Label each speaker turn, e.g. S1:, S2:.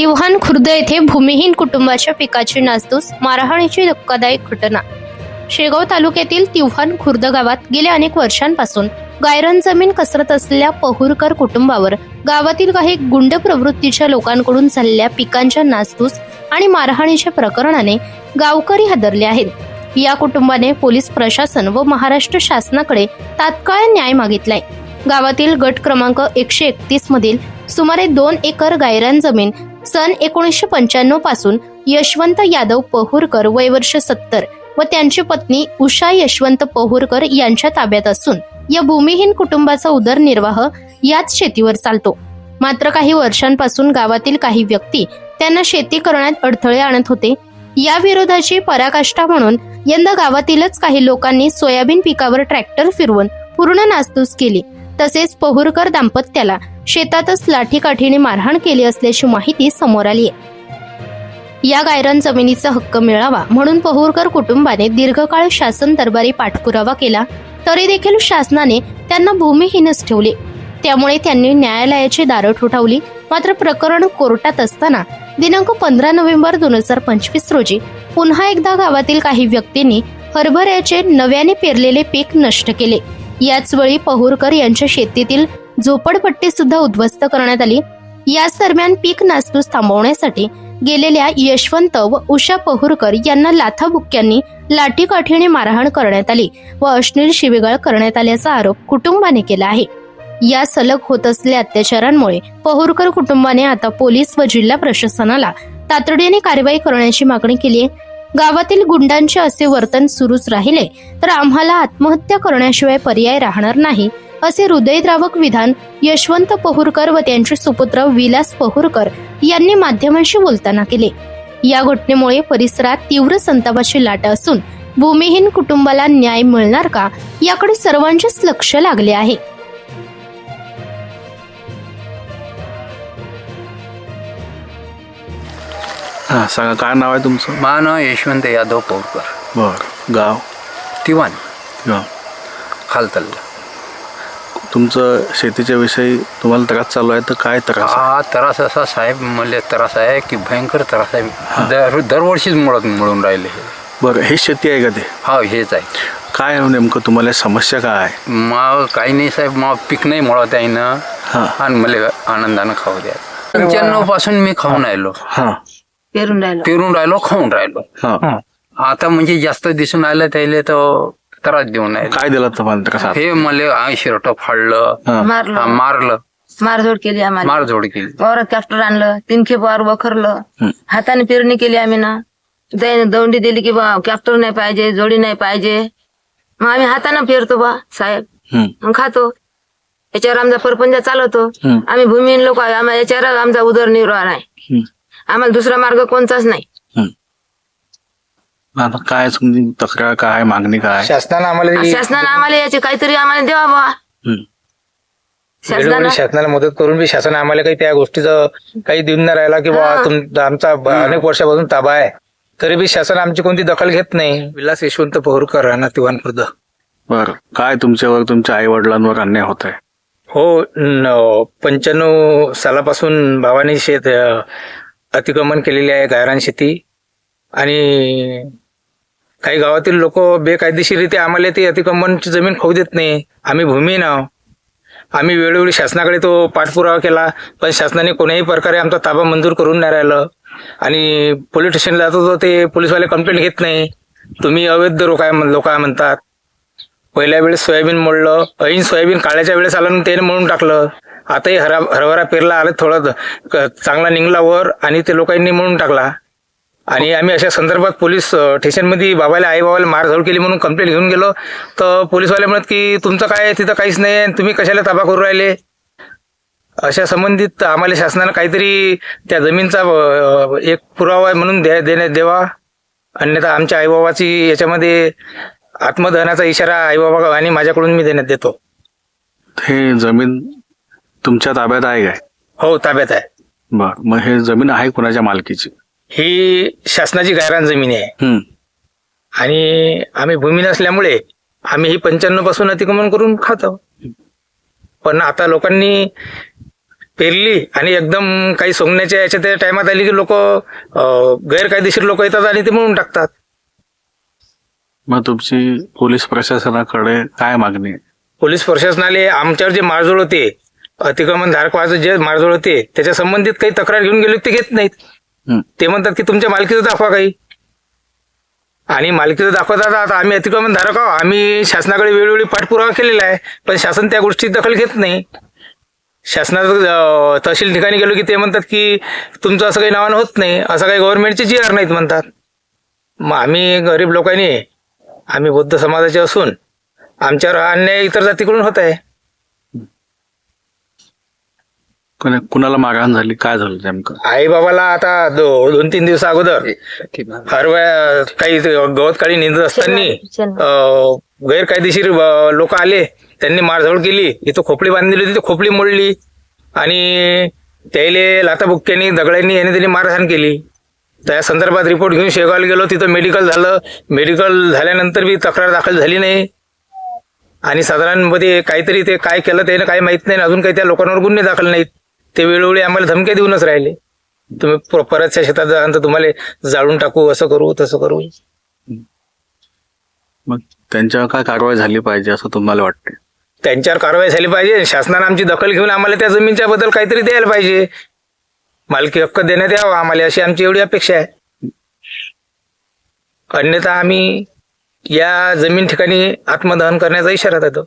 S1: तिवहान खुर्द येथे भूमिहीन कुटुंबाच्या पिकाची नासधूस मारहाणीची धक्कादायक घटना. शेगाव तालुक्यातील तिव्हाण खुर्द गावात गेल्या अनेक वर्षांपासून गायरन जमीन कसरत असलेल्या पहुरकर कुटुंबावर गावातील काही गुंड प्रवृत्तीच्या लोकांकडून झालेल्या पिकांच्या नासधूस आणि मारहाणीच्या प्रकरणाने गावकरी हादरले आहेत. या कुटुंबाने पोलीस प्रशासन व महाराष्ट्र शासनाकडे तात्काळ न्याय मागितलाय. गावातील गट क्रमांक एकशे एकतीस मधील सुमारे दोन एकर गायरान जमीन सन एकोणीसशे पंच्याण्णवपासून यशवंत यादव पहुरकर वय वर्ष सत्तर व त्यांची पत्नी उषा यशवंत पहुरकर यांच्या ताब्यात असून या भूमिहीन कुटुंबाचा उदरनिर्वाह याच शेतीवर चालतो. मात्र काही वर्षांपासून गावातील काही व्यक्ती त्यांना शेती करण्यात अडथळे आणत होते. या विरोधाची पराकाष्ठा म्हणून यंदा गावातीलच काही लोकांनी सोयाबीन पिकावर ट्रॅक्टर फिरवून पूर्ण नासधूस केली. तसेच पहुरकर दाम्पत्याला शेतातच लाठीकाठीने मारहाण केली असल्याची माहिती समोर आली आहे. या गायरान जमिनीचा हक्क मिळावा म्हणून पहुरकर कुटुंबाने दीर्घकाळ शासन दरबारी पाठपुरावा केला तरी देखील शासनाने त्यांना भूमिहीनच ठेवले. त्यामुळे त्यांनी न्यायालयाची दारं ठोठावली. मात्र प्रकरण कोर्टात असताना दिनांक पंधरा नोव्हेंबर दोन हजार पंचवीस रोजी पुन्हा एकदा गावातील काही व्यक्तींनी हरभऱ्याचे नव्याने पेरलेले पीक नष्ट केले. याच वेळी पहुरकर यांच्या शेतीतील झोपडपट्टी सुद्धा उद्ध्वस्त करण्यात आली. याच दरम्यान पीक नासधूस थांबवण्यासाठी गेलेल्या यशवंत व उषा पहुरकर यांना लाथाबुक्क्यांनी लाठीकाठीने मारहाण करण्यात आली व अश्लील शिवीगाळ करण्यात आल्याचा आरोप कुटुंबाने केला आहे. या सलग होत असलेल्या अत्याचारांमुळे पहुरकर कुटुंबाने आता पोलीस व जिल्हा प्रशासनाला तातडीने कारवाई करण्याची मागणी केली आहे. गावातील गुंडांचे असे वर्तन सुरूच राहिले तर आम्हाला आत्महत्या करण्याशिवाय पर्याय राहणार नाही असे हृदयद्रावक विधान यशवंत पहुरकर व त्यांचे सुपुत्र विलास पहुरकर यांनी माध्यमांशी बोलताना केले. या घटनेमुळे परिसरात तीव्र संतापाची लाट असून भूमिहीन कुटुंबाला न्याय मिळणार का याकडे सर्वांचेच लक्ष लागले आहे.
S2: हां सांगा काय नाव आहे तुमचं?
S3: माझं नाव यशवंत यादव पौरकर
S2: बरं गाव?
S3: तिवान.
S2: गाव.
S3: खालतल्ला.
S2: तुमचं शेतीच्या विषयी तुम्हाला त्रास चालू आहे तर काय त्रास आहे?
S3: हा त्रास असा साहेब मला त्रास आहे की भयंकर त्रास आहे. दर दरवर्षीच मुळत मिळून राहिले हे.
S2: बरं हे शेती आहे का ते?
S3: हा हेच आहे.
S2: काय नेमकं तुम्हाला समस्या काय आहे?
S3: मग काही नाही साहेब मग पीक नाही मुळत आहे ना.
S2: हां.
S3: आणि मला आनंदानं खाऊ द्या. पंच्याण्णवपासून मी खाऊन राहिलो.
S2: हां.
S4: पेरून राहिलो.
S3: पेरून राहिलो खाऊन राहिलो.
S2: हां.
S3: आता म्हणजे जास्त दिसून आलं त्याले तर त्रास देऊन आहे
S2: काय दिला तुम्हाला?
S3: हे मला शर्ट फाडलं
S2: हां.
S3: हा,
S4: मारलं.
S3: मारलं
S4: मारझोड केली आम्हाला.
S3: मारझोड केली.
S4: वावरात कॅप्टर आणलं तीन खेप वावर वखरलं. हाताने पेरणी केली आम्ही ना. त्याने दौंडी दिली की बा कॅप्टर नाही पाहिजे जोडी नाही पाहिजे. मग आम्ही हाताने पेरतो बा साहेब.
S2: हं.
S4: मग खातो. याच्यावर आमचा परपंच चालवतो. आम्ही भूमिहीन लोक आहे. आम्हाला याच्यावर आमचा उदरनिर्वाह आहे.
S2: हं.
S4: आम्हाला दुसरा मार्ग कोणताच नाही.
S2: हं. आता काय तुमची तक्रार काय मागणी काय?
S5: शासनानं आम्हाला ही
S4: शासनानं आम्हाला याचे काहीतरी आम्हाला द्यावा बा. शासनानं
S5: वेळोवेळी शासनाला मदत करून बी शासन आम्हाला काही त्या गोष्टीचं काही देऊन नाही राहिला की बा
S4: हा.
S5: तुम आमचा ब- अनेक वर्षापासून ताबा आहे. तरी बी शासन आमची कोणती दखल घेत नाही. विलास यशवंत पहुरकर राहणार तिवान खुर्द
S2: बरं. काय तुमच्यावर तुमच्या आई वडिलांवर अन्याय होत आहे
S5: हो न- पंच्याण्णव सालापासून भावानी शेत अ, अतिक्रमण केलेली आहे गायरान शेती. आणि काही गावातील लोक बेकायदेशीररित्या आम्हाला ती अतिक्रमणची जमीन खाऊ देत नाही. आम्ही भूमीहीन आहो आम्ही वेळोवेळी शासनाकडे तो पाठपुरावा केला पण शासनाने कोणाही प्रकारे आमचा ताबा मंजूर करून नाही राहिलं. आणि पोलीस स्टेशनला जातो तर ते पोलीसवाले कंप्लेंट घेत नाही. तुम्ही अवैध रोख आहे लोक आहे म्हणतात. पहिल्या वेळेस सोयाबीन मोडलं ऐन सोयाबीन काळ्याच्या वेळेस आलं आणि त्याने म्हणून टाकलं. आताही हरा हरभरा पेरला आलं थोडं चांगला निघला वर आणि ते लोकांनी म्हणून टाकला. आणि आम्ही अशा संदर्भात पोलीस स्टेशनमध्ये बाबाला आई बाबाला मारझोड केली म्हणून कंप्लेंट घेऊन गेलो. तर पोलीसवाले म्हणत की तुमचं काय आहे, तिथं काहीच नाही आहे, तुम्ही कशाला ताबा करू राहिले? अशा संबंधित आम्हाला शासनानं काहीतरी त्या जमीनचा एक पुरावा आहे म्हणून द्या देण्यात द्यावा. अन्यथा आमच्या आईबाबाची याच्यामध्ये आत्मदहनाचा इशारा आईबाबा आणि माझ्याकडून मी देण्यात देतो.
S2: हे जमीन तुमच्या ताब्यात आहे काय?
S5: हो ताब्यात आहे.
S2: बरं. मग हे जमीन आहे कोणाच्या मालकीची?
S5: ही शासनाची गायरान जमीन आहे. आणि आम्ही भूमी नसल्यामुळे आम्ही ही पंच्याण्णवपासून अतिक्रमण करून खातो पण आता लोकांनी पेरली आणि एकदम काही सोंगण्याच्या याच्या त्या टायमात आली की लोक गैरकायदेशीर लोक येतात आणि ते म्हणून टाकतात
S2: मग तुमची पोलीस प्रशासनाकडे काय मागणी आहे
S5: पोलीस प्रशासनाले आमच्यावर जे मारजोळ होते अतिक्रमण धारकवाचं जे मारजोळ होते त्याच्या संबंधित काही तक्रार घेऊन गेले ते घेत नाहीत. ते म्हणतात की तुमच्या मालकीचं दाखवा काही. आणि मालकीचं दाखवतात आता आम्ही अतिक्रमण धारक आहोत. आम्ही शासनाकडे वेळोवेळी पाठपुरावा केलेला आहे पण शासन त्या गोष्टी दखल घेत नाही. शासनाचं तहसील ठिकाणी गेलो की ते म्हणतात की तुमचं असं काही नावानं होत नाही असं काही गव्हर्नमेंटचे जी आर नाहीत म्हणतात. मग आम्ही गरीब लोकांनी आम्ही बौद्ध समाजाचे असून आमच्यावर अन्याय इतर जातीकडून होत आहे.
S2: कोणी कुणाला मारहाण झाली? काय झालं नेमकं?
S5: आई बाबाला आता दो, दोन तीन दिवस अगोदर हरवया काही ते गवत काळी निंदत असताना अं, गैरकायदेशीर लोक आले त्यांनी मारझोड केली इथं खोपडी बांधली होती ती खोपडी मोडली आणि त्याले लाताबुक्क्यांनी दगड्यांनी याने त्यांनी मारहाण केली. त्या संदर्भात रिपोर्ट घेऊन शेगावला गेलो तिथं मेडिकल झालं. मेडिकल झाल्यानंतर बी तक्रार दाखल झाली नाही. आणि साधारणमध्ये काहीतरी ते काय केलं त्यानं काही माहीत नाही आणि अजून काही त्या लोकांवर गुन्हे दाखल नाहीत. ते वेळोवेळी आम्हाला धमक्या देऊनच राहिले. तुम्ही परतच्या शेतात जाल्यानंतर तुम्हाला जाळून टाकू असं करू तसं करू.
S2: मग त्यांच्यावर काय कारवाई झाली पाहिजे असं तुम्हाला वाटते
S5: त्यांच्यावर कारवाई झाली पाहिजे. शासनानं आमची दखल घेऊन आम्हाला त्या जमीनच्या बद्दल काहीतरी द्यायला पाहिजे. मालकी हक्क देण्यात यावा आम्हाला अशी आमची एवढी अपेक्षा आहे. अन्यथा आम्ही या जमीन ठिकाणी आत्मदहन करण्याचा इशारा देतो.